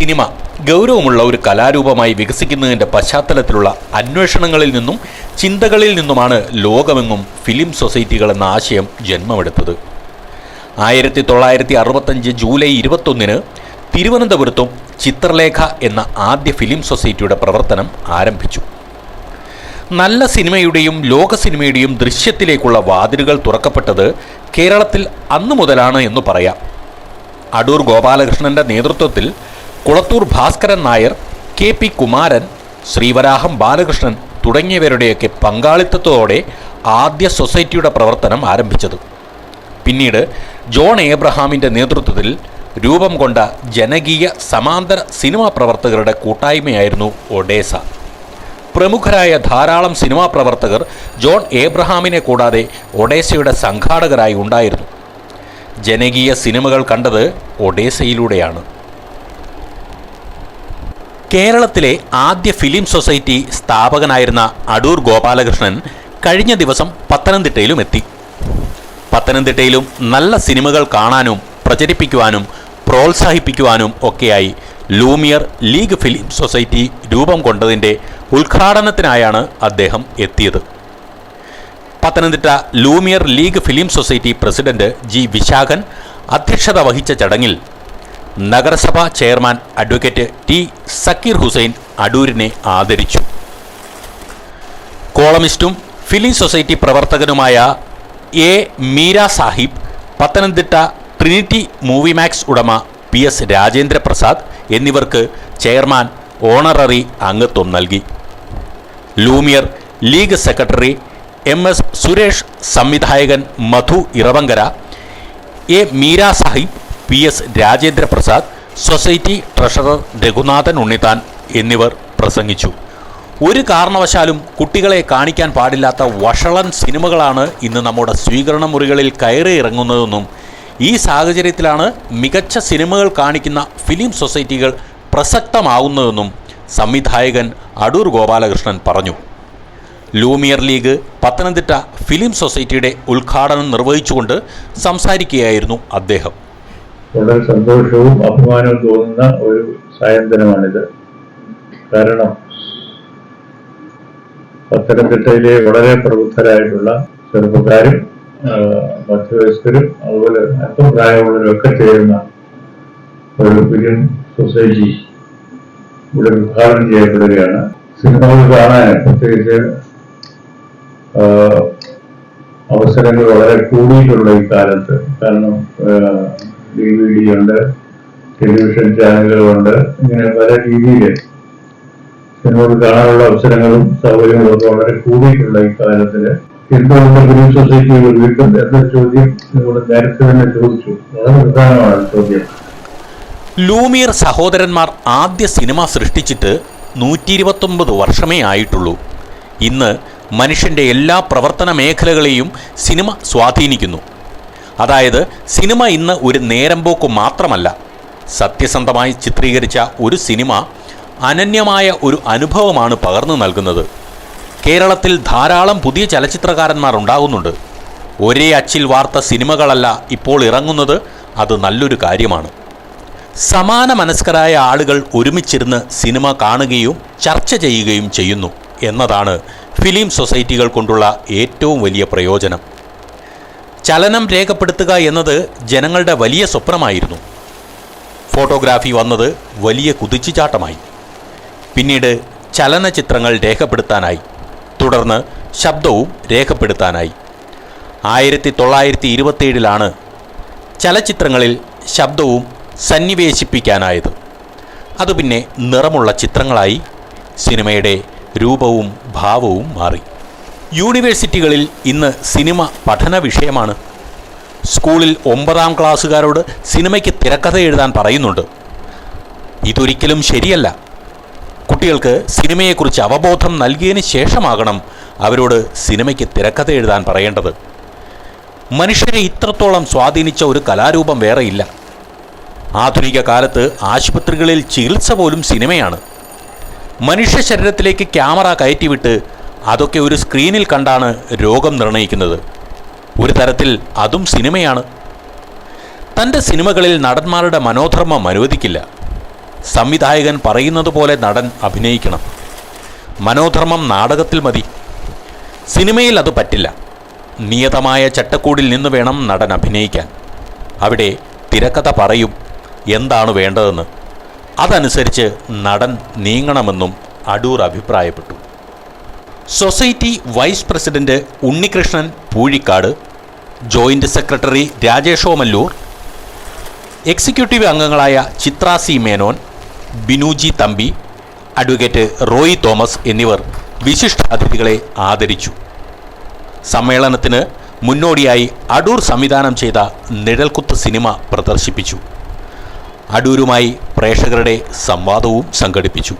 Cinema ഗൗരവമുള്ള ഒരു കലാരൂപമായി വികസിക്കുന്നതിന്റെ പശ്ചാത്തലത്തിലുള്ള അന്വേഷണങ്ങളിൽ നിന്നും ചിന്തകളിൽ നിന്നുമാണ് ലോകമെങ്ങും ഫിലിം സൊസൈറ്റികൾ എന്ന ആശയം ജന്മമെടുത്തത്. ആയിരത്തി തൊള്ളായിരത്തി അറുപത്തഞ്ച് ജൂലൈ ഇരുപത്തൊന്നിന് തിരുവനന്തപുരത്തും ചിത്രലേഖ എന്ന ആദ്യ ഫിലിം സൊസൈറ്റിയുടെ പ്രവർത്തനം ആരംഭിച്ചു. നല്ല സിനിമയുടെയും ലോക സിനിമയുടെയും ദൃശ്യത്തിലേക്കുള്ള വാതിലുകൾ തുറക്കപ്പെട്ടത് കേരളത്തിൽ അന്നു മുതലാണ് എന്ന് പറയാം. അടൂർ ഗോപാലകൃഷ്ണന്റെ നേതൃത്വത്തിൽ കുളത്തൂർ ഭാസ്കരൻ നായർ കെ പി കുമാരൻ ശ്രീവരാഹം ബാലകൃഷ്ണൻ തുടങ്ങിയവരുടെയൊക്കെ പങ്കാളിത്തത്തോടെ ആദ്യ സൊസൈറ്റിയുടെ പ്രവർത്തനം ആരംഭിച്ചത്. പിന്നീട് ജോൺ ഏബ്രഹാമിന്റെ നേതൃത്വത്തിൽ രൂപം കൊണ്ട ജനകീയ സമാന്തര സിനിമാ പ്രവർത്തകരുടെ കൂട്ടായ്മയായിരുന്നു ഒഡേസ. പ്രമുഖരായ ധാരാളം സിനിമാ പ്രവർത്തകർ ജോൺ ഏബ്രഹാമിനെ കൂടാതെ ഒഡേസയുടെ സംഘാടകരായി ഉണ്ടായിരുന്നു. ജനകീയ സിനിമകൾ കണ്ടത് ഒഡേസയിലൂടെയാണ്. കേരളത്തിലെ ആദ്യ ഫിലിം സൊസൈറ്റി സ്ഥാപകനായിരുന്ന അടൂർ ഗോപാലകൃഷ്ണൻ കഴിഞ്ഞ ദിവസം പത്തനംതിട്ടയിലും എത്തി പത്തനംതിട്ടയിലും നല്ല സിനിമകൾ കാണാനും പ്രചരിപ്പിക്കുവാനും പ്രോത്സാഹിപ്പിക്കുവാനും ഒക്കെയായി ലൂമിയർ ലീഗ് ഫിലിം സൊസൈറ്റി രൂപം കൊണ്ടതിന്റെ ഉദ്ഘാടനത്തിനായാണ് അദ്ദേഹം എത്തിയത്. Pathanamthitta Lumiere League film society president G Vishakhan അധ്യക്ഷത വഹിച്ച ചടങ്ങിൽ നഗരസഭാ chairman advocate T Zakir Hussain അടൂരിനെ ആദരിച്ചു. കോളമിസ്റ്റും ഫിലിം സൊസൈറ്റി പ്രവർത്തകനുമായ A Meera Sahib Pathanamthitta Trinity Movie Max ഉടമ പി എസ് രാജേന്ദ്രപ്രസാദ് എന്നിവർക്ക് ചെയർമാൻ ഓണററി അംഗത്വം നൽകി. Lumiere League secretary M S Suresh സംവിധായകൻ Madhu Iravankara A Meera Sahib P S Rajendraprasad society treasurer Raghunathan Unnithan എന്നിവർ പ്രസംഗിച്ചു. ഒരു കാരണവശാലും കുട്ടികളെ കാണിക്കാൻ പാടില്ലാത്ത വഷളൻ സിനിമകളാണ് ഇന്ന് നമ്മുടെ സ്വീകരണ മുറികളിൽ കയറി ഇറങ്ങുന്നതെന്നും ഈ സാഹചര്യത്തിലാണ് മികച്ച സിനിമകൾ കാണിക്കുന്ന ഫിലിം സൊസൈറ്റികൾ പ്രസക്തമാകുന്നതെന്നും സംവിധായകൻ അടൂർ ഗോപാലകൃഷ്ണൻ പറഞ്ഞു. ലൂമിയർ ലീഗ് പത്തനംതിട്ട ഫിലിം സൊസൈറ്റിയുടെ ഉദ്ഘാടനം നിർവഹിച്ചുകൊണ്ട് സംസാരിക്കുകയായിരുന്നു അദ്ദേഹം. വളരെ സന്തോഷവും അഭിമാനവും തോന്നുന്ന ഒരു സായന്തനമാണിത്. കാരണം പത്തനംതിട്ടയിലെ വളരെ പ്രബുദ്ധരായിട്ടുള്ള ചെറുപ്പക്കാരും മധ്യവയസ്കരും അതുപോലെ അല്പം പ്രായമുള്ളവരും ഒക്കെ ചേരുന്ന ഒരു ഫിലിം സൊസൈറ്റി ഇവിടെ ഉദ്ഘാടനം ചെയ്യപ്പെടുകയാണ്. സിനിമകൾ കാണാൻ പ്രത്യേകിച്ച് അവസരങ്ങൾ വളരെ കൂടിയിട്ടുള്ള ഈ കാലത്ത്. കാരണം ഡി വി ഡി ഉണ്ട് ടെലിവിഷൻ ചാനലുകളുണ്ട് ഇങ്ങനെ പല രീതിയിൽ സിനിമകൾ കാണാനുള്ള അവസരങ്ങളും സൗകര്യങ്ങളും ഒക്കെ വളരെ കൂടിയിട്ടുള്ള ഈ കാലത്തിൽ. എന്തുകൊണ്ട് ഫിലിം സൊസൈറ്റികൾ വീണ്ടും എന്ന ചോദ്യം നിങ്ങൾ നേരത്തെ തന്നെ ചോദിച്ചു. വളരെ പ്രധാനമാണ് ചോദ്യം. ലൂമിയർ സഹോദരന്മാർ ആദ്യ സിനിമ സൃഷ്ടിച്ചിട്ട് നൂറ്റി ഇരുപത്തൊമ്പത് വർഷമേ ആയിട്ടുള്ളൂ. ഇന്ന് മനുഷ്യന്റെ എല്ലാ പ്രവർത്തന മേഖലകളെയും സിനിമ സ്വാധീനിക്കുന്നു. അതായത് സിനിമ ഇന്ന് ഒരു നേരം പോക്ക് മാത്രമല്ല. സത്യസന്ധമായി ചിത്രീകരിച്ച ഒരു സിനിമ അനന്യമായ ഒരു അനുഭവമാണ് പകർന്നു നൽകുന്നത്. കേരളത്തിൽ ധാരാളം പുതിയ ചലച്ചിത്രകാരന്മാർ ഉണ്ടാകുന്നുണ്ട്. ഒരേ അച്ചിൽ വാർത്ത സിനിമകളല്ല ഇപ്പോൾ ഇറങ്ങുന്നത് അത് നല്ലൊരു കാര്യമാണ്. സമാന മനസ്കരായ ആളുകൾ ഒരുമിച്ചിരുന്ന് സിനിമ കാണുകയും ചർച്ച ചെയ്യുകയും ചെയ്യുന്നു എന്നതാണ് ഫിലിം സൊസൈറ്റികൾ കൊണ്ടുള്ള ഏറ്റവും വലിയ പ്രയോജനം. ചലനം രേഖപ്പെടുത്തുക എന്നത് ജനങ്ങളുടെ വലിയ സ്വപ്നമായിരുന്നു. ഫോട്ടോഗ്രാഫി വന്നത് വലിയ കുതിച്ചുചാട്ടമായി. പിന്നീട് ചലനചിത്രങ്ങൾ രേഖപ്പെടുത്താനായി. തുടർന്ന് ശബ്ദവും രേഖപ്പെടുത്താനായി. ആയിരത്തി തൊള്ളായിരത്തി ഇരുപത്തിയേഴിലാണ് ചലച്ചിത്രങ്ങളിൽ ശബ്ദവും സന്നിവേശിപ്പിക്കാനായത്. അത് പിന്നെ നിറമുള്ള ചിത്രങ്ങളായി സിനിമയുടെ രൂപവും ഭാവവും മാറി. യൂണിവേഴ്സിറ്റികളിൽ ഇന്ന് സിനിമ പഠന വിഷയമാണ്. സ്കൂളിൽ ഒമ്പതാം ക്ലാസ്സുകാരോട് സിനിമയ്ക്ക് തിരക്കഥ എഴുതാൻ പറയുന്നുണ്ട്. ഇതൊരിക്കലും ശരിയല്ല. കുട്ടികൾക്ക് സിനിമയെക്കുറിച്ച് അവബോധം നൽകിയതിന് ശേഷമാകണം അവരോട് സിനിമയ്ക്ക് തിരക്കഥ എഴുതാൻ പറയേണ്ടത്. മനുഷ്യരെ ഇത്രത്തോളം സ്വാധീനിച്ച ഒരു കലാരൂപം വേറെയില്ല. ആധുനിക കാലത്ത് ആശുപത്രികളിൽ ചികിത്സ പോലും സിനിമയാണ്. മനുഷ്യ ശരീരത്തിലേക്ക് ക്യാമറ കയറ്റിവിട്ട് അതൊക്കെ ഒരു സ്ക്രീനിൽ കണ്ടാണ് രോഗം നിർണയിക്കുന്നത്. ഒരു തരത്തിൽ അതും സിനിമയാണ്. തന്റെ സിനിമകളിൽ നടന്മാരുടെ മനോധർമ്മം അനുവദിക്കില്ല. സംവിധായകൻ പറയുന്നത് പോലെ നടൻ അഭിനയിക്കണം. മനോധർമ്മം നാടകത്തിൽ മതി. സിനിമയിൽ അത് പറ്റില്ല. നിയതമായ ചട്ടക്കൂടിൽ നിന്ന് വേണം നടൻ അഭിനയിക്കാൻ. അവിടെ തിരക്കഥ പറയും എന്താണ് വേണ്ടതെന്ന്. അതനുസരിച്ച് നടൻ നീങ്ങണമെന്നും അടൂർ അഭിപ്രായപ്പെട്ടു. Society vice president Unnikrishnan Poozhikkad joint secretary Rajesh Omallur executive അംഗങ്ങളായ ചിത്ര സി മേനോൻ ബിനുജി തമ്പി അഡ്വക്കേറ്റ് റോയി തോമസ് എന്നിവർ വിശിഷ്ട അതിഥികളെ ആദരിച്ചു. സമ്മേളനത്തിന് മുന്നോടിയായി അടൂർ സംവിധാനം ചെയ്ത നിഴൽക്കുത്ത് സിനിമ പ്രദർശിപ്പിച്ചു. അടൂരുമായി പ്രേക്ഷകരുടെ സംവാദവും സംഘടിപ്പിച്ചു.